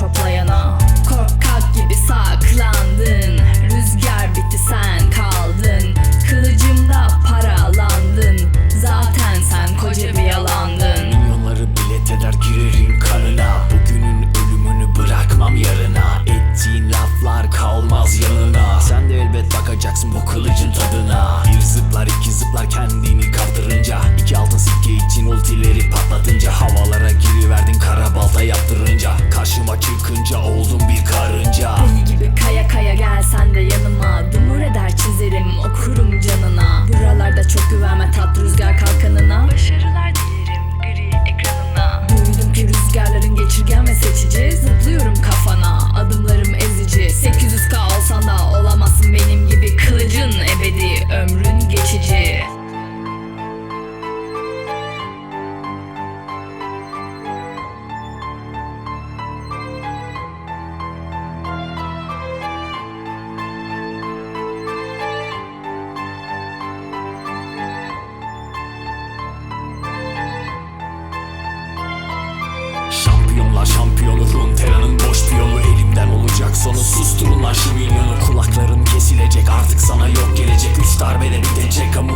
şoklayana Korkak gibi saklandın. Rüzgar bitti sen kaldın. Kılıcımda paralandın. Zaten sen koca bir yalandın. Dünyaları bilet eder girerim karına. Bugünün ölümünü bırakmam yarına. Ettiğin laflar kalmaz yanına. Sen de elbet bakacaksın bu kılıcın tadına. Bir zıplar iki zıplar kendini kaptırınca iki altın sikke için ultileri patlatınca Havalara giriverdin karabalta yaptın Karşıma çıkınca oldum bir karınca. Deli gibi kaya kaya gel sen de yanıma. Dumur eder çizerim okurum canına. Buralarda çok güvenme tat rüzgar kalkanına. Yolu Runeterra'nın boş bir yolu. Elimden olacak sonu Susturun lan şu milyonu. Kulakların kesilecek artık sana yok gelecek. Üç darbede bitecek kamu